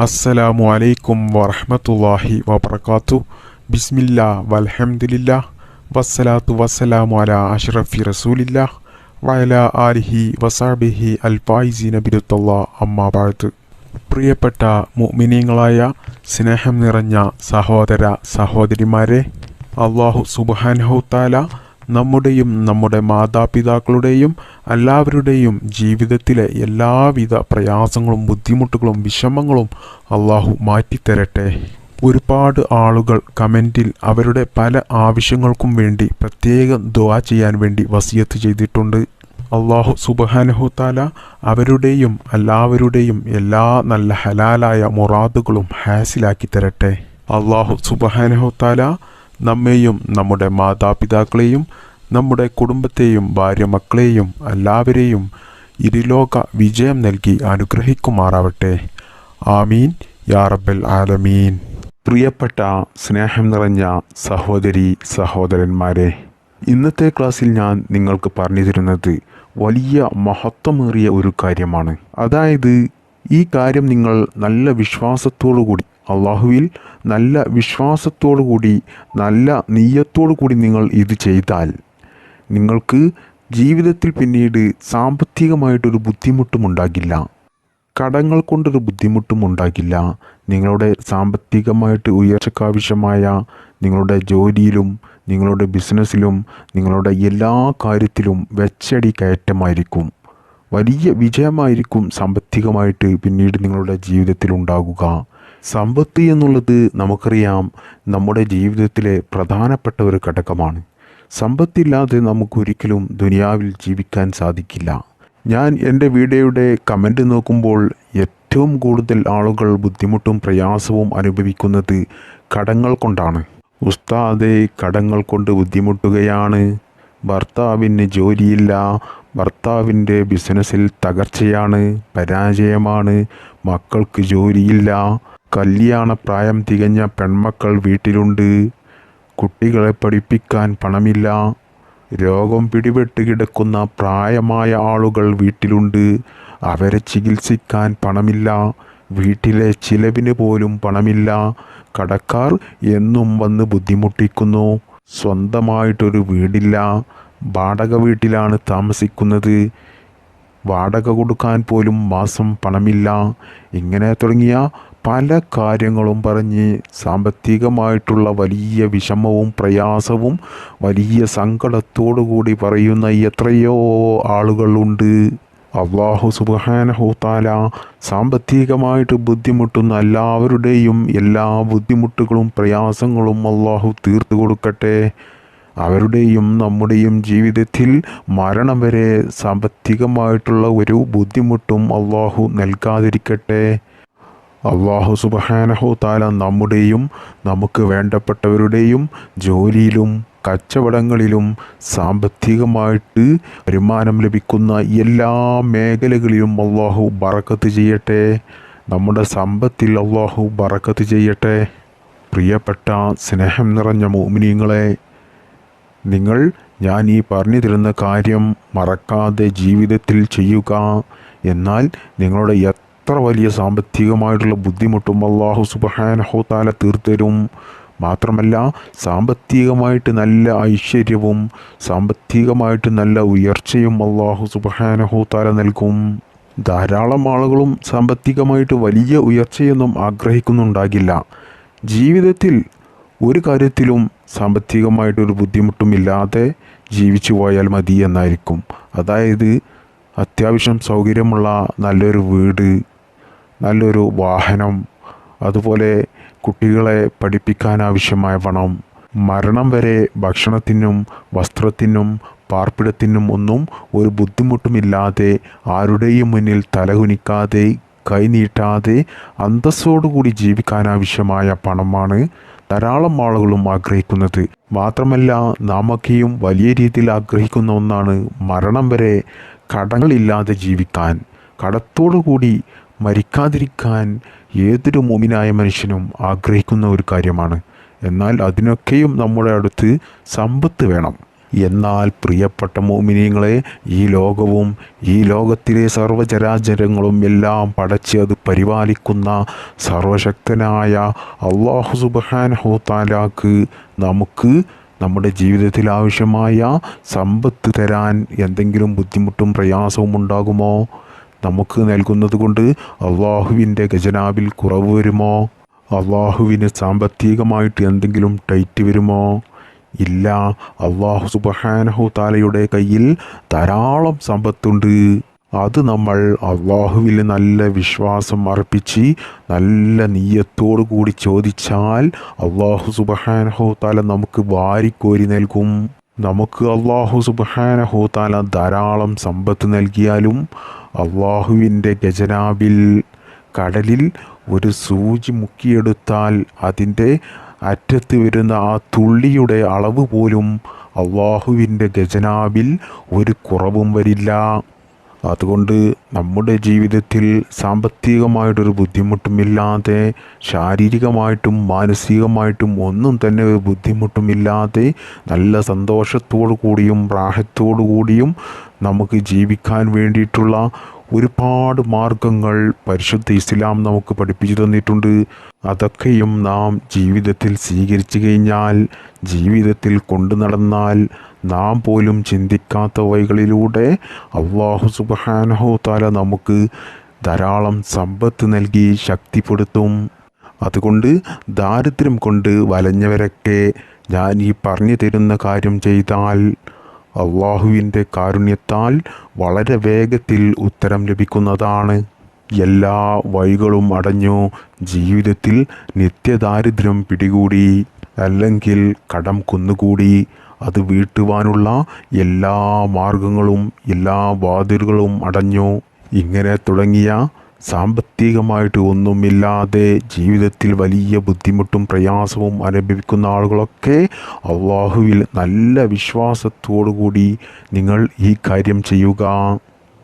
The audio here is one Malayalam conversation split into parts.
അസ്സലാമു അലൈക്കും വറഹ്മത്തുള്ളാഹി വബർക്കാത്തു ബിസ്മില്ല വൽഹംദുലില്ലാ വസ്സലാത്തു വസ്സലാമു അലാ അഷ്റഫി റസൂലില്ല വയല ആലിഹി വസാബിഹി അൽ ഫായിസീന ബിരുത്തല്ലാ അമ്മാ ബഅദ്. പ്രിയപ്പെട്ട മുഅ്മിനീങ്ങളായ സ്നേഹം നിറഞ്ഞ സഹോദര സഹോദരിമാരെ അള്ളാഹു സുബ്ഹാനഹു തആല നമ്മുടെയും നമ്മുടെ മാതാപിതാക്കളുടെയും എല്ലാവരുടെയും ജീവിതത്തിലെ എല്ലാവിധ പ്രയാസങ്ങളും ബുദ്ധിമുട്ടുകളും വിഷമങ്ങളും അള്ളാഹു മാറ്റിത്തരട്ടെ. ഒരുപാട് ആളുകൾ കമന്റിൽ അവരുടെ പല ആവശ്യങ്ങൾക്കും വേണ്ടി പ്രത്യേകം ദുആ ചെയ്യാൻ വേണ്ടി വസിയത്ത് ചെയ്തിട്ടുണ്ട്. അള്ളാഹു സുബഹാനഹു താല അവരുടെയും എല്ലാവരുടെയും എല്ലാ നല്ല ഹലാലായ മുറാദുകളും ഹാസിലാക്കി തരട്ടെ. അള്ളാഹു സുബഹാനഹു താല നമ്മെയും നമ്മുടെ മാതാപിതാക്കളെയും നമ്മുടെ കുടുംബത്തെയും ഭാര്യ മക്കളെയും എല്ലാവരെയും ഇരുലോക വിജയം നൽകി അനുഗ്രഹിക്കുമാറാവട്ടെ. ആമീൻ. യാറബൽ ആലമീൻ. പ്രിയപ്പെട്ട സ്നേഹം നിറഞ്ഞ സഹോദരി സഹോദരന്മാരെ ഇന്നത്തെ ക്ലാസ്സിൽ ഞാൻ നിങ്ങൾക്ക് പറഞ്ഞു തരുന്നത് വലിയ മഹത്വമേറിയ ഒരു കാര്യമാണ്. അതായത് ഈ കാര്യം നിങ്ങൾ നല്ല വിശ്വാസത്തോടു കൂടി അള്ളാഹുവിൽ നല്ല വിശ്വാസത്തോടു കൂടി നല്ല നീയത്തോടു കൂടി നിങ്ങൾ ഇത് ചെയ്താൽ നിങ്ങൾക്ക് ജീവിതത്തിൽ പിന്നീട് സാമ്പത്തികമായിട്ടൊരു ബുദ്ധിമുട്ടും ഉണ്ടാകില്ല. കടങ്ങൾ കൊണ്ടൊരു ബുദ്ധിമുട്ടും ഉണ്ടാകില്ല. നിങ്ങളുടെ സാമ്പത്തികമായിട്ട് ഉയർച്ചക്കാവശ്യമായ നിങ്ങളുടെ ജോലിയിലും നിങ്ങളുടെ ബിസിനസ്സിലും നിങ്ങളുടെ എല്ലാ കാര്യത്തിലും വെച്ചടി കയറ്റമായിരിക്കും. വലിയ വിജയമായിരിക്കും സാമ്പത്തികമായിട്ട് പിന്നീട് നിങ്ങളുടെ ജീവിതത്തിൽ ഉണ്ടാകുക. സമ്പത്ത് എന്നുള്ളത് നമുക്കറിയാം നമ്മുടെ ജീവിതത്തിലെ പ്രധാനപ്പെട്ട ഒരു ഘടകമാണ്. സമ്പത്തില്ലാതെ നമുക്കൊരിക്കലും ദുനിയാവിൽ ജീവിക്കാൻ സാധിക്കില്ല. ഞാൻ എന്റെ വീഡിയോയുടെ കമന്റ് നോക്കുമ്പോൾ ഏറ്റവും കൂടുതൽ ആളുകൾ ബുദ്ധിമുട്ടും പ്രയാസവും അനുഭവിക്കുന്നത് കടങ്ങൾ കൊണ്ടാണ്. ഉസ്താദെ കടങ്ങൾ കൊണ്ട് ബുദ്ധിമുട്ടുകയാണ്. ഭർത്താവിന് ജോലിയില്ല. ഭർത്താവിന്റെ ബിസിനസ്സിൽ തകർച്ചയാണ്. പരാജയമാണ്. മക്കൾക്ക് ജോലിയില്ല. കല്യാണ പ്രായം തികഞ്ഞ പെൺമക്കൾ വീട്ടിലുണ്ട്. കുട്ടികളെ പഠിപ്പിക്കാൻ പണമില്ല. രോഗം പിടിപെട്ട് കിടക്കുന്ന പ്രായമായ ആളുകൾ വീട്ടിലുണ്ട്. അവരെ ചികിത്സിക്കാൻ പണമില്ല. വീട്ടിലെ ചിലവിന് പോലും പണമില്ല. കടക്കാർ എന്നും വന്ന് ബുദ്ധിമുട്ടിക്കുന്നു. സ്വന്തമായിട്ടൊരു വീടില്ല. വാടക വീട്ടിലാണ് താമസിക്കുന്നത്. വാടക കൊടുക്കാൻ പോലും മാസം പണമില്ല. ഇങ്ങനെ തുടങ്ങിയ പല കാര്യങ്ങളും പറഞ്ഞ് സാമ്പത്തികമായിട്ടുള്ള വലിയ വിഷമവും പ്രയാസവും വലിയ സങ്കടത്തോടു കൂടി പറയുന്ന എത്രയോ ആളുകളുണ്ട്. അള്ളാഹു സുബാനഹുത്താല സാമ്പത്തികമായിട്ട് ബുദ്ധിമുട്ടുന്ന എല്ലാവരുടെയും എല്ലാ ബുദ്ധിമുട്ടുകളും പ്രയാസങ്ങളും അള്ളാഹു തീർത്തു കൊടുക്കട്ടെ. അവരുടെയും നമ്മുടെയും ജീവിതത്തിൽ മരണം വരെ സാമ്പത്തികമായിട്ടുള്ള ഒരു ബുദ്ധിമുട്ടും അള്ളാഹു നൽകാതിരിക്കട്ടെ. അള്ളാഹു സുബഹാനഹു താല നമ്മുടെയും നമുക്ക് വേണ്ടപ്പെട്ടവരുടെയും ജോലിയിലും കച്ചവടങ്ങളിലും സാമ്പത്തികമായിട്ട് വരുമാനം ലഭിക്കുന്ന എല്ലാ മേഖലകളിലും അള്ളാഹു ബറക്കത്ത് ചെയ്യട്ടെ. നമ്മുടെ സമ്പത്തിൽ അള്ളാഹു ബറക്കത്ത് ചെയ്യട്ടെ. പ്രിയപ്പെട്ട സ്നേഹം നിറഞ്ഞ മോമിനിയങ്ങളെ നിങ്ങൾ ഞാൻ ഈ പറഞ്ഞു തരുന്ന കാര്യം മറക്കാതെ ജീവിതത്തിൽ ചെയ്യുക. എന്നാൽ നിങ്ങളുടെ എത്ര വലിയ സാമ്പത്തികമായിട്ടുള്ള ബുദ്ധിമുട്ടും അള്ളാഹു സുബഹാനഹോ താല തീർത്തരും. മാത്രമല്ല സാമ്പത്തികമായിട്ട് നല്ല ഐശ്വര്യവും സാമ്പത്തികമായിട്ട് നല്ല ഉയർച്ചയും അള്ളാഹു സുബഹാനഹോ താല നൽകും. ധാരാളം ആളുകളും സാമ്പത്തികമായിട്ട് വലിയ ഉയർച്ചയൊന്നും ആഗ്രഹിക്കുന്നുണ്ടാകില്ല. ജീവിതത്തിൽ ഒരു കാര്യത്തിലും സാമ്പത്തികമായിട്ടൊരു ബുദ്ധിമുട്ടുമില്ലാതെ ജീവിച്ചു പോയാൽ മതി എന്നായിരിക്കും. അതായത് അത്യാവശ്യം സൗകര്യമുള്ള നല്ലൊരു വീട് നല്ലൊരു വാഹനം അതുപോലെ കുട്ടികളെ പഠിപ്പിക്കാനാവശ്യമായ പണം മരണം വരെ ഭക്ഷണത്തിനും വസ്ത്രത്തിനും പാർപ്പിടത്തിനും ഒന്നും ഒരു ബുദ്ധിമുട്ടുമില്ലാതെ ആരുടെയും മുന്നിൽ തലകുനിക്കാതെ കൈനീട്ടാതെ അന്തസ്സോടുകൂടി ജീവിക്കാൻ ആവശ്യമായ പണമാണ് ധാരാളം ആളുകളും ആഗ്രഹിക്കുന്നത്. മാത്രമല്ല നാമൊക്കെയും വലിയ രീതിയിൽ ആഗ്രഹിക്കുന്ന ഒന്നാണ് മരണം വരെ കടങ്ങളില്ലാതെ ജീവിക്കാൻ. കടത്തോടുകൂടി മരിക്കാതിരിക്കാൻ ഏതൊരു മുമിനായ മനുഷ്യനും ആഗ്രഹിക്കുന്ന ഒരു കാര്യമാണ്. എന്നാൽ അതിനൊക്കെയും നമ്മുടെ അടുത്ത് സമ്പത്ത് വേണം. എന്നാൽ പ്രിയപ്പെട്ട മോമിനിയങ്ങളെ ഈ ലോകവും ഈ ലോകത്തിലെ സർവചരാചരങ്ങളും എല്ലാം പടച്ച് അത് പരിപാലിക്കുന്ന സർവശക്തനായ അള്ളാഹു സുബാൻ ഹോത്താലാക്ക് നമുക്ക് നമ്മുടെ ജീവിതത്തിൽ ആവശ്യമായ സമ്പത്ത് തരാൻ എന്തെങ്കിലും ബുദ്ധിമുട്ടും പ്രയാസവും ഉണ്ടാകുമോ? നമുക്ക് നൽകുന്നത് കൊണ്ട് അള്ളാഹുവിന്റെ ഖജനാവിൽ കുറവ് വരുമോ? അള്ളാഹുവിന് സാമ്പത്തികമായിട്ട് എന്തെങ്കിലും ടൈറ്റ് വരുമോ? ഇല്ല അള്ളാഹു സുബഹാനഹു താലയുടെ കയ്യിൽ ധാരാളം സമ്പത്തുണ്ട്. അത് നമ്മൾ അള്ളാഹുവിൽ നല്ല വിശ്വാസം അർപ്പിച്ച് നല്ല നീയത്തോടു കൂടി ചോദിച്ചാൽ അള്ളാഹു സുബഹാനഹു താല നമുക്ക് വാരിക്കോരി നൽകും. നമുക്ക് അള്ളാഹു സുബാനഹൂത്താല താല ധാരാളം സമ്പത്ത് നൽകിയാലും അള്ളാഹുവിന്റെ ഖജനാവിൽ കടലിൽ ഒരു സൂചി മുക്കിയെടുത്താൽ അതിന്റെ അറ്റത്ത് വരുന്ന ആ തുള്ളിയുടെ അളവ് പോലും അള്ളാഹുവിന്റെ ഖജനാവിൽ ഒരു കുറവും വരില്ല. അതുകൊണ്ട് നമ്മുടെ ജീവിതത്തിൽ സാമ്പത്തികമായിട്ടൊരു ബുദ്ധിമുട്ടുമില്ലാതെ ശാരീരികമായിട്ടും മാനസികമായിട്ടും ഒന്നും തന്നെ ഒരു ബുദ്ധിമുട്ടുമില്ലാതെ നല്ല സന്തോഷത്തോടു കൂടിയും പ്രാഹത്തോടു കൂടിയും നമുക്ക് ജീവിക്കാൻ വേണ്ടിയിട്ടുള്ള ഒരുപാട് മാർഗങ്ങൾ പരിശുദ്ധ ഇസ്ലാം നമുക്ക് പഠിപ്പിച്ചു തന്നിട്ടുണ്ട്. അതൊക്കെയും നാം ജീവിതത്തിൽ സ്വീകരിച്ചു കഴിഞ്ഞാൽ ജീവിതത്തിൽ കൊണ്ടു നടന്നാൽ നാം പോലും ചിന്തിക്കാത്ത വഴികളിലൂടെ അള്ളാഹു സുബാനഹു താല നമുക്ക് ധാരാളം സമ്പത്ത് നൽകി ശക്തിപ്പെടുത്തും. അതുകൊണ്ട് ദാരിദ്ര്യം കൊണ്ട് വലഞ്ഞവരൊക്കെ ഞാൻ ഈ പറഞ്ഞു തരുന്ന കാര്യം ചെയ്താൽ അള്ളാഹുവിന്റെ കാരുണ്യത്താൽ വളരെ വേഗത്തിൽ ഉത്തരം ലഭിക്കുന്നതാണ്. എല്ലാ വഴികളും അടഞ്ഞു ജീവിതത്തിൽ നിത്യദാരിദ്ര്യം പിടികൂടി അല്ലെങ്കിൽ കടം കുന്നുകൂടി. അത് വീട്ടുവാനുള്ള എല്ലാ മാർഗങ്ങളും എല്ലാ വാതിലുകളും അടഞ്ഞു. ഇങ്ങനെ തുടങ്ങിയ സാമ്പത്തികമായിട്ട് ഒന്നുമില്ലാതെ ജീവിതത്തിൽ വലിയ ബുദ്ധിമുട്ടും പ്രയാസവും അനുഭവിക്കുന്ന ആളുകളൊക്കെ അള്ളാഹുവിൽ നല്ല വിശ്വാസത്തോടു കൂടി നിങ്ങൾ ഈ കാര്യം ചെയ്യുക.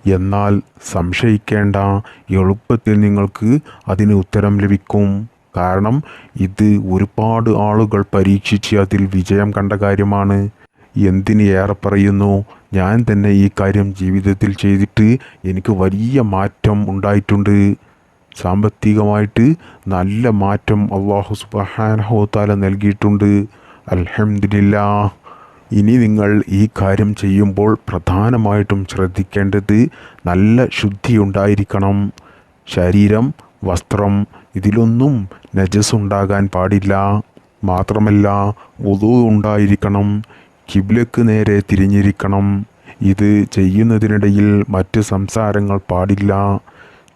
എന്നാൽ സംശയിക്കേണ്ട എളുപ്പത്തിൽ നിങ്ങൾക്ക് അതിന് ഉത്തരം ലഭിക്കും. കാരണം ഇത് ഒരുപാട് ആളുകൾ പരീക്ഷിച്ച് അതിൽ വിജയം കണ്ട കാര്യമാണ്. എന്തിന് ഏറെ പറയുന്നു? ഞാൻ തന്നെ ഈ കാര്യം ജീവിതത്തിൽ ചെയ്തിട്ട് എനിക്ക് വലിയ മാറ്റം ഉണ്ടായിട്ടുണ്ട്. സാമ്പത്തികമായിട്ട് നല്ല മാറ്റം അള്ളാഹു സുബാനഹോത്താല നൽകിയിട്ടുണ്ട്. അൽഹംദുലില്ലാ. ഇനി നിങ്ങൾ ഈ കാര്യം ചെയ്യുമ്പോൾ പ്രധാനമായിട്ടും ശ്രദ്ധിക്കേണ്ടത് നല്ല ശുദ്ധി ഉണ്ടായിരിക്കണം. ശരീരം വസ്ത്രം ഇതിലൊന്നും നജസ് ഉണ്ടാകാൻ പാടില്ല. മാത്രമല്ല ഉതു ഉണ്ടായിരിക്കണം കിബ്ലക്ക് നേരെ തിരിഞ്ഞിരിക്കണം. ഇത് ചെയ്യുന്നതിനിടയിൽ മറ്റ് സംസാരങ്ങൾ പാടില്ല.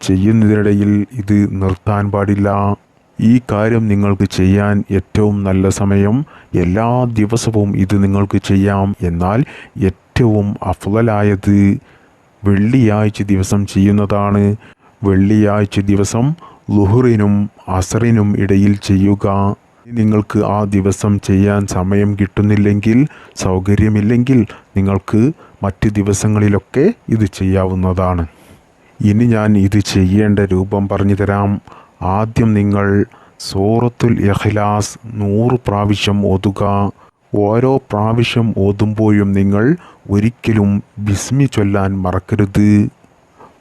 ചെയ്യുന്നതിനിടയിൽ ഇത് നിർത്താൻ പാടില്ല. ഈ കാര്യം നിങ്ങൾക്ക് ചെയ്യാൻ ഏറ്റവും നല്ല സമയം എല്ലാ ദിവസവും ഇത് നിങ്ങൾക്ക് ചെയ്യാം. എന്നാൽ ഏറ്റവും അഫലായത് വെള്ളിയാഴ്ച ദിവസം ചെയ്യുന്നതാണ്. വെള്ളിയാഴ്ച ദിവസം ലുഹറിനും അസറിനും ഇടയിൽ ചെയ്യുക. നിങ്ങൾക്ക് ആ ദിവസം ചെയ്യാൻ സമയം കിട്ടുന്നില്ലെങ്കിൽ സൗകര്യമില്ലെങ്കിൽ നിങ്ങൾക്ക് മറ്റ് ദിവസങ്ങളിലൊക്കെ ഇത് ചെയ്യാവുന്നതാണ്. ഇനി ഞാൻ ഇത് ചെയ്യേണ്ട രൂപം പറഞ്ഞു തരാം. ആദ്യം നിങ്ങൾ സൂറത്തുൽ ഇഖ്ലാസ് നൂറ് പ്രാവശ്യം ഓതുക. ഓരോ പ്രാവശ്യം ഓതുമ്പോഴും നിങ്ങൾ ഒരിക്കലും ബിസ്മി ചൊല്ലാൻ മറക്കരുത്.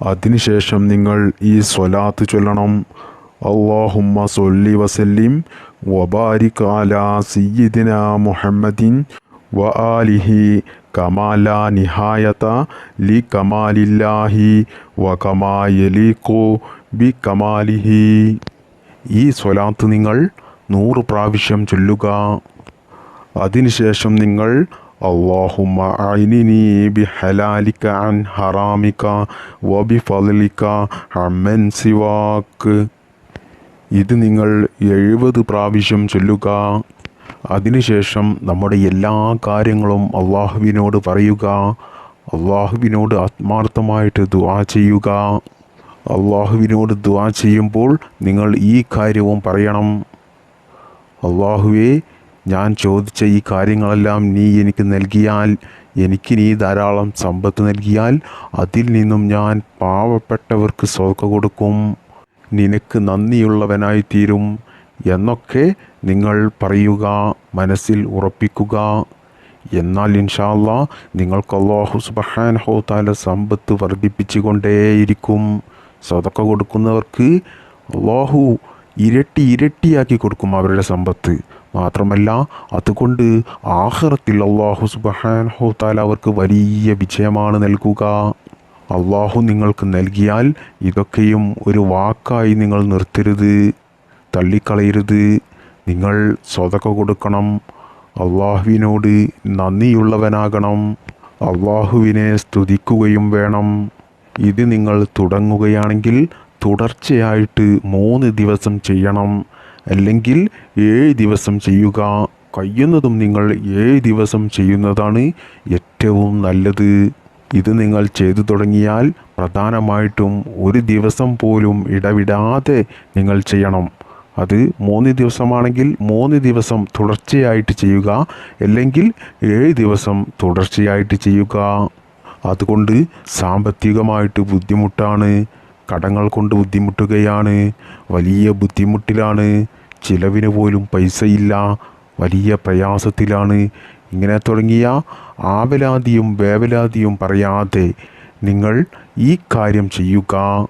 അതിനുശേഷം നിങ്ങൾ ഈ സ്വലാത്ത് ചൊല്ലണം. അള്ളാഹുമ്മ സൊല്ലി വസല്ലിം. വബാരിക് അലാ സയ്യിദിന മുഹമ്മദിൻ വ ആലിഹി കമാല നിഹായത ലി കമാലില്ലാഹി വ കമായലിഖു ബി കമാലിഹി. ഈ സ്വലാത്ത് നിങ്ങൾ നൂറ് പ്രാവശ്യം ചൊല്ലുക. അതിനുശേഷം നിങ്ങൾ അള്ളാഹുമ്മ ഐനിനി ബി عن അൻ وبفضلك വബി سواك ഇത് നിങ്ങൾ എഴുപത് പ്രാവശ്യം ചൊല്ലുക. അതിനുശേഷം നമ്മുടെ എല്ലാ കാര്യങ്ങളും അള്ളാഹുവിനോട് പറയുക. അള്ളാഹുവിനോട് ആത്മാർത്ഥമായിട്ട് ദുവാ ചെയ്യുക. അള്ളാഹുവിനോട് ദുവാ ചെയ്യുമ്പോൾ നിങ്ങൾ ഈ കാര്യവും പറയണം. അള്ളാഹുവേ ഞാൻ ചോദിച്ച ഈ കാര്യങ്ങളെല്ലാം നീ എനിക്ക് നൽകിയാൽ എനിക്ക് നീ ധാരാളം സമ്പത്ത് നൽകിയാൽ അതിൽ നിന്നും ഞാൻ പാവപ്പെട്ടവർക്ക് സ്വർഗ കൊടുക്കും. നിനക്ക് നന്ദിയുള്ളവനായി തീരും എന്നൊക്കെ നിങ്ങൾ പറയുക മനസ്സിൽ ഉറപ്പിക്കുക. എന്നാൽ ഇൻഷാല്ല നിങ്ങൾക്ക് അള്ളാഹു സുബഹാൻ ഹോത്താല സമ്പത്ത് വർദ്ധിപ്പിച്ചു കൊണ്ടേയിരിക്കും സ്വതക്ക കൊടുക്കുന്നവർക്ക് അള്ളാഹു ഇരട്ടി ഇരട്ടിയാക്കി കൊടുക്കും അവരുടെ സമ്പത്ത്. മാത്രമല്ല അതുകൊണ്ട് ആഹ്റത്തിൽ അള്ളാഹു സുബഹാനഹു താല അവർക്ക് വലിയ വിജയമാണ് നൽകുക. അള്ളാഹു നിങ്ങൾക്ക് നൽകിയാൽ ഇതൊക്കെയും ഒരു വാക്കായി നിങ്ങൾ നിർത്തരുത് തള്ളിക്കളയരുത്. നിങ്ങൾ സ്വതക്ക കൊടുക്കണം അള്ളാഹുവിനോട് നന്ദിയുള്ളവനാകണം അള്ളാഹുവിനെ സ്തുതിക്കുകയും വേണം. ഇത് നിങ്ങൾ തുടങ്ങുകയാണെങ്കിൽ തുടർച്ചയായിട്ട് മൂന്ന് ദിവസം ചെയ്യണം. അല്ലെങ്കിൽ ഏഴ് ദിവസം ചെയ്യുക. കഴിയുന്നതും നിങ്ങൾ ഏഴ് ദിവസം ചെയ്യുന്നതാണ് ഏറ്റവും നല്ലത്. ഇത് നിങ്ങൾ ചെയ്തു തുടങ്ങിയാൽ പ്രധാനമായിട്ടും ഒരു ദിവസം പോലും ഇടവിടാതെ നിങ്ങൾ ചെയ്യണം. അത് മൂന്ന് ദിവസമാണെങ്കിൽ മൂന്ന് ദിവസം തുടർച്ചയായിട്ട് ചെയ്യുക. അല്ലെങ്കിൽ ഏഴ് ദിവസം തുടർച്ചയായിട്ട് ചെയ്യുക. അതുകൊണ്ട് സാമ്പത്തികമായിട്ട് ബുദ്ധിമുട്ടാണ്. കടങ്ങൾ കൊണ്ട് ബുദ്ധിമുട്ടുകയാണ്. വലിയ ബുദ്ധിമുട്ടിലാണ്. ചിലവിന് പോലും പൈസയില്ല. വലിയ പ്രയാസത്തിലാണ്. ഇങ്ങനെ തുടങ്ങിയ ആവലാതിയും വേവലാതിയും പറയാതെ നിങ്ങൾ ഈ കാര്യം ചെയ്യുക.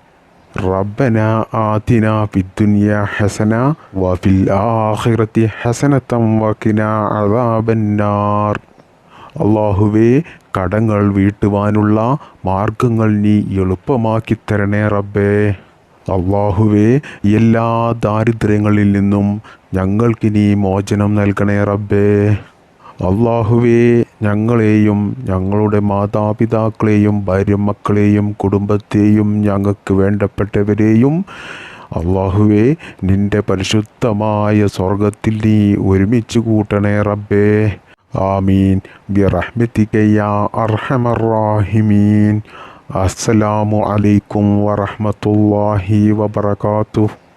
റബ്ബന ആതിന ഫിദ്ദുനിയ ഹസന വഫിൽ ആഖിറതി ഹസനത്തം വക്കിന അദാബന്നാർ അള്ളാഹുവേ കടങ്ങൾ വീട്ടുവാനുള്ള മാർഗങ്ങൾ നീ എളുപ്പമാക്കി തരണേ റബ്ബേ. അള്ളാഹുവേ എല്ലാ ദാരിദ്ര്യങ്ങളിൽ നിന്നും ഞങ്ങൾക്ക് നീ മോചനം നൽകണേ റബ്ബേ. അള്ളാഹുവേ ഞങ്ങളെയും ഞങ്ങളുടെ മാതാപിതാക്കളെയും ഭാര്യ മക്കളെയും കുടുംബത്തെയും ഞങ്ങൾക്ക് വേണ്ടപ്പെട്ടവരെയും അള്ളാഹുവേ നിന്റെ പരിശുദ്ധമായ സ്വർഗത്തിൽ നീ ഒരുമിച്ച് കൂട്ടണേ റബ്ബേ. ആമീൻ. ബിറഹ്മതിക യാ അർഹമർ റാഹിമീൻ അസ്സലാമു അലൈക്കും വറഹ്മത്തുള്ളാഹി വബറകാതുഹു.